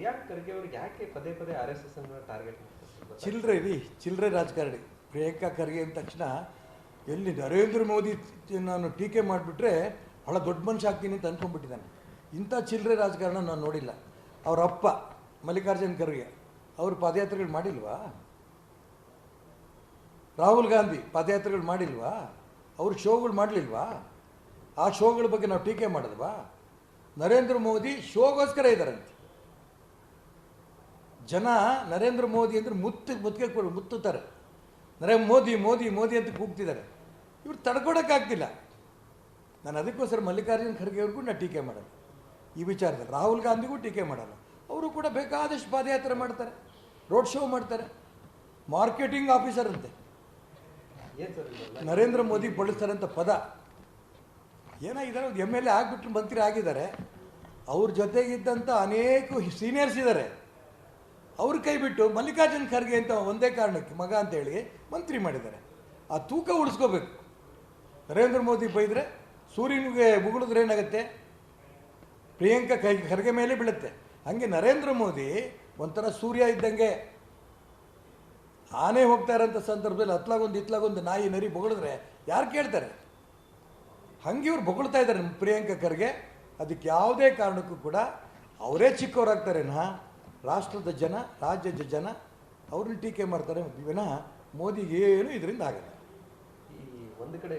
ಪ್ರಿಯಾಂಕ್ ಖರ್ಗೆ ಅವ್ರಿಗೆ ಯಾಕೆ ಪದೇ ಪದೇ ಆರ್ ಎಸ್ ಎಸ್ ಅನ್ನ ಟಾರ್ಗೆಟ್ ಚಿಲ್ಲರೆ ರೀ ಚಿಲ್ಲರೆ ರಾಜಕಾರಣಿ. ಪ್ರಿಯಾಂಕಾ ಖರ್ಗೆ ಅಂದ ತಕ್ಷಣ ಎಲ್ಲಿ ನರೇಂದ್ರ ಮೋದಿ ನಾನು ಟೀಕೆ ಮಾಡಿಬಿಟ್ರೆ ಭಾಳ ದೊಡ್ಡ ಮನುಷ್ಯ ಆಗ್ತೀನಿ ಅಂತ ಅಂದ್ಕೊಂಡ್ಬಿಟ್ಟಿದ್ದಾನೆ ಇಂಥ ಚಿಲ್ಲರೆ ರಾಜಕಾರಣ ನಾನು ನೋಡಿಲ್ಲ. ಅವ್ರ ಅಪ್ಪ ಮಲ್ಲಿಕಾರ್ಜುನ್ ಖರ್ಗೆ, ಅವರು ಪಾದಯಾತ್ರೆಗಳು ಮಾಡಿಲ್ವಾ? ರಾಹುಲ್ ಗಾಂಧಿ ಪಾದಯಾತ್ರೆಗಳು ಮಾಡಿಲ್ವಾ? ಅವ್ರ ಶೋಗಳು ಮಾಡಲಿಲ್ವಾ? ಆ ಶೋಗಳ ಬಗ್ಗೆ ನಾವು ಟೀಕೆ ಮಾಡಿದ್ವಾ? ನರೇಂದ್ರ ಮೋದಿ ಶೋಗೋಸ್ಕರ ಇದ್ದಾರಂತೆ ಜನ ನರೇಂದ್ರ ಮೋದಿ ಅಂದ್ರೆ ಮುತ್ತು ಮುತ್ತಿಗೆ ಕೊಡು ಮುತ್ತುತ್ತಾರೆ. ನರೇಂದ್ರ ಮೋದಿ ಮೋದಿ ಮೋದಿ ಅಂತ ಕೂಗ್ತಿದ್ದಾರೆ. ಇವ್ರು ತಡ್ಕೊಡೋಕ್ಕಾಗ್ತಿಲ್ಲ. ನಾನು ಅದಕ್ಕೋಸ್ಕರ ಮಲ್ಲಿಕಾರ್ಜುನ ಖರ್ಗೆ ಅವ್ರಿಗೂ ನಾನು ಟೀಕೆ ಮಾಡಲ್ಲ. ಈ ವಿಚಾರದಲ್ಲಿ ರಾಹುಲ್ ಗಾಂಧಿಗೂ ಟೀಕೆ ಮಾಡಲ್ಲ. ಅವರು ಕೂಡ ಬೇಕಾದಷ್ಟು ಪಾದಯಾತ್ರೆ ಮಾಡ್ತಾರೆ. ರೋಡ್ ಶೋ ಮಾಡ್ತಾರೆ. ಮಾರ್ಕೆಟಿಂಗ್ ಆಫೀಸರ್ ಅಂತೆ. ನರೇಂದ್ರ ಮೋದಿ ಬಳಸ್ತಾರಂಥ ಪದ. ಏನಾಗಿದ್ದಾರೆ ಒಂದು ಎಂ ಎಲ್ ಎ ಆಗಿಬಿಟ್ಟು ಮಂತ್ರಿ ಆಗಿದ್ದಾರೆ. ಅವ್ರ ಜೊತೆಗಿದ್ದಂಥ ಅನೇಕ ಸೀನಿಯರ್ಸ್ ಇದ್ದಾರೆ. ಅವ್ರ ಕೈ ಬಿಟ್ಟು ಮಲ್ಲಿಕಾರ್ಜುನ್ ಖರ್ಗೆ ಅಂತ ಒಂದೇ ಕಾರಣಕ್ಕೆ ಮಗ ಅಂತೇಳಿ ಮಂತ್ರಿ ಮಾಡಿದ್ದಾರೆ. ಆ ತೂಕ ಉಳಿಸ್ಕೋಬೇಕು. ನರೇಂದ್ರ ಮೋದಿ ಬೈದರೆ ಸೂರ್ಯನಿಗೆ ಉಗುಳಿದ್ರೆ ಏನಾಗುತ್ತೆ? ಪ್ರಿಯಾಂಕಾ ಕೈ ಖರ್ಗೆ ಮೇಲೆ ಬೀಳುತ್ತೆ. ಹಾಗೆ ನರೇಂದ್ರ ಮೋದಿ ಒಂಥರ ಸೂರ್ಯ ಇದ್ದಂಗೆ ಆನೆ ಹೋಗ್ತಾ ಇರೋಂಥ ಸಂದರ್ಭದಲ್ಲಿ ಹತ್ಲಾಗೊಂದು ಇತ್ಲಾಗೊಂದು ನಾಯಿ ನರಿ ಬೊಗಳಿದ್ರೆ ಯಾರು ಕೇಳ್ತಾರೆ? ಹಂಗೆ ಇವ್ರು ಬೊಗಳ್ತಾ ಇದ್ದಾರೆ ಪ್ರಿಯಾಂಕ ಖರ್ಗೆ. ಅದಕ್ಕೆ ಯಾವುದೇ ಕಾರಣಕ್ಕೂ ಕೂಡ ಅವರೇ ಚಿಕ್ಕವರಾಗ್ತಾರೆ ನಾ. ರಾಷ್ಟ್ರದ ಜನ, ರಾಜ್ಯದ ಜನ ಅವ್ರನ್ನ ಟೀಕೆ ಮಾಡ್ತಾರೆ. ವಿನಃ ಮೋದಿಗೆ ಏನು ಇದರಿಂದ ಆಗಲ್ಲ. ಈ ಒಂದು ಕಡೆ